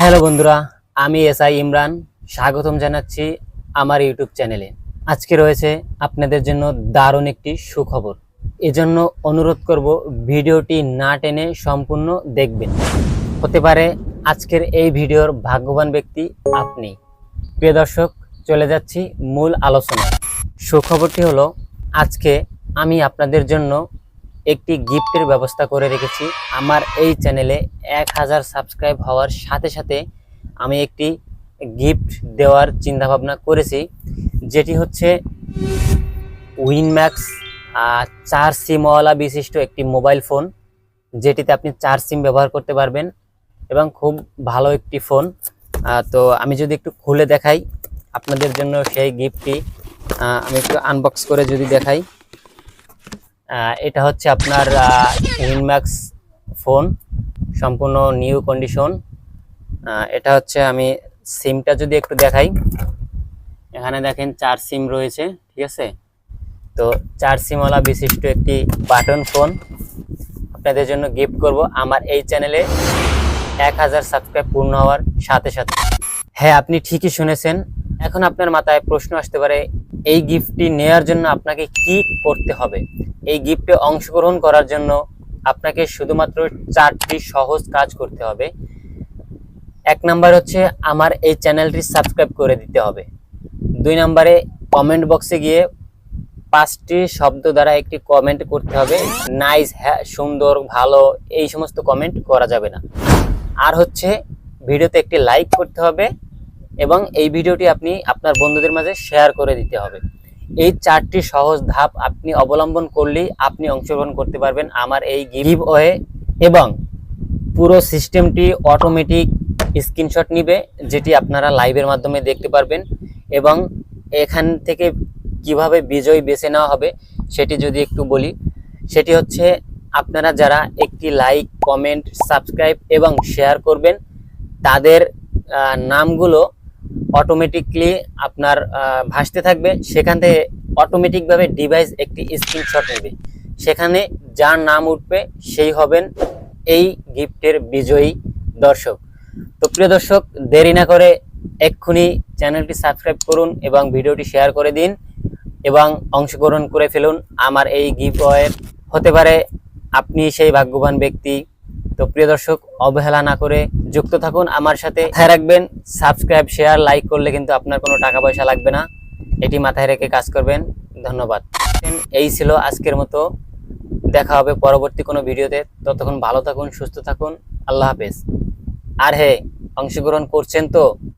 Hello বন্ধুরা, আমি S I Imran. স্বাগতম জানাচ্ছি আমার ইউটিউব চ্যানেলে। আজকে রয়েছে আপনাদের জন্য দারুণ একটি সুখবর। এজন্য অনুরোধ করব ভিডিওটি না টেনে সম্পূর্ণ দেখবেন। হতে পারে আজকের এই ভিডিওর ভাগ্যবান ব্যক্তি আপনি। প্রিয় দর্শক, চলে যাচ্ছি মূল আলোচনায়। সুখবরটি হলো, আজকে আমি আপনাদের জন্য একটি গিফটের ব্যবস্থা করে রেখেছি। আমার এই চ্যানেলে এক হাজার সাবস্ক্রাইব হওয়ার সাথে সাথে আমি একটি গিফট দেওয়ার চিন্তাভাবনা করেছি, যেটি হচ্ছে উইনম্যাক্স চার সিমওয়ালা বিশিষ্ট একটি মোবাইল ফোন, যেটিতে আপনি চার সিম ব্যবহার করতে পারবেন এবং খুব ভালো একটি ফোন। তো আমি যদি একটু খুলে দেখাই আপনাদের জন্য সেই গিফটটি আমি একটু আনবক্স করে যদি দেখাই। এটা হচ্ছে আপনার উইনম্যাক্স ফোন সম্পূর্ণ নিউ কন্ডিশন এটা হচ্ছে আমি সিমটা যদি একটু দেখাই। এখানে দেখেন চার সিম রয়েছে, ঠিক আছে? তো চার সিমওয়ালা বিশিষ্ট একটি বাটন ফোন আপনাদের জন্য গিফট করব আমার এই চ্যানেলে এক হাজার সাবস্ক্রাইব পূর্ণ হওয়ার সাথে সাথে। হ্যাঁ আপনি ঠিকই শুনেছেন। এখন আপনার মাথায় প্রশ্ন আসতে পারে, এই গিফটটি নেয়ার জন্য আপনাকে কি করতে হবে? এই গিফটে অংশগ্রহণ করার জন্য আপনাকে শুধুমাত্র চারটি সহজ কাজ করতে হবে। এক নাম্বার হচ্ছে আমার এই চ্যানেলটি সাবস্ক্রাইব করে দিতে হবে। দুই নম্বরে কমেন্ট বক্সে গিয়ে পাঁচটি শব্দ দ্বারা একটি কমেন্ট করতে হবে। নাইস হ্যাঁ সুন্দর, ভালো, এই সমস্ত কমেন্ট করা যাবে না। আর হচ্ছে ভিডিওতে একটি লাইক করতে হবে এবং এই ভিডিওটি আপনি আপনার বন্ধুদের মাঝে শেয়ার করে দিতে হবে। এই চারটি সহজ ধাপ আপনি অবলম্বন করলেই আপনি অংশগ্রহণ করতে পারবেন আমার এই গিভ ওয়ে এবং পুরো সিস্টেমটি অটোমেটিক স্ক্রিনশট নিবে, যেটি আপনারা লাইভের মাধ্যমে দেখতে পারবেন এবং এখান থেকে কীভাবে বিজয় বেছে নেওয়া হবে সেটি যদি একটু বলি, সেটি হচ্ছে আপনারা যারা একটি লাইক কমেন্ট সাবস্ক্রাইব এবং শেয়ার করবেন, তাদের নামগুলো অটোমেটিকলি আপনার ভাসতে থাকবে। সেখান থেকে অটোমেটিকভাবে ডিভাইস একটি স্ক্রিনশট নেবে। সেখানে যার নাম উঠবে, সেই হবেন এই গিফটের বিজয়ী দর্শক। তো প্রিয় দর্শক, দেরি না করে এক্ষুনি চ্যানেলটি সাবস্ক্রাইব করুন এবং ভিডিওটি শেয়ার করে দিন এবং অংশগ্রহণ করে ফেলুন। আমার এই গিফট হতে পারে, আপনি সেই ভাগ্যবান ব্যক্তি তো প্রিয় দর্শক, অবহেলা না করে যুক্ত থাকুন। আমার সাথে মাথায় রাখবেন সাবস্ক্রাইব শেয়ার লাইক করলে কিন্তু আপনার কোনো টাকা পয়সা লাগবে না। এটি মাথায় রেখে কাজ করবেন। ধন্যবাদ। এই ছিল আজকের মতো। দেখা হবে পরবর্তী কোনো ভিডিওতে। ততক্ষণ ভালো থাকুন, সুস্থ থাকুন। আল্লাহ হাফেজ। আর হে অংশগ্রহণ করছেন তো?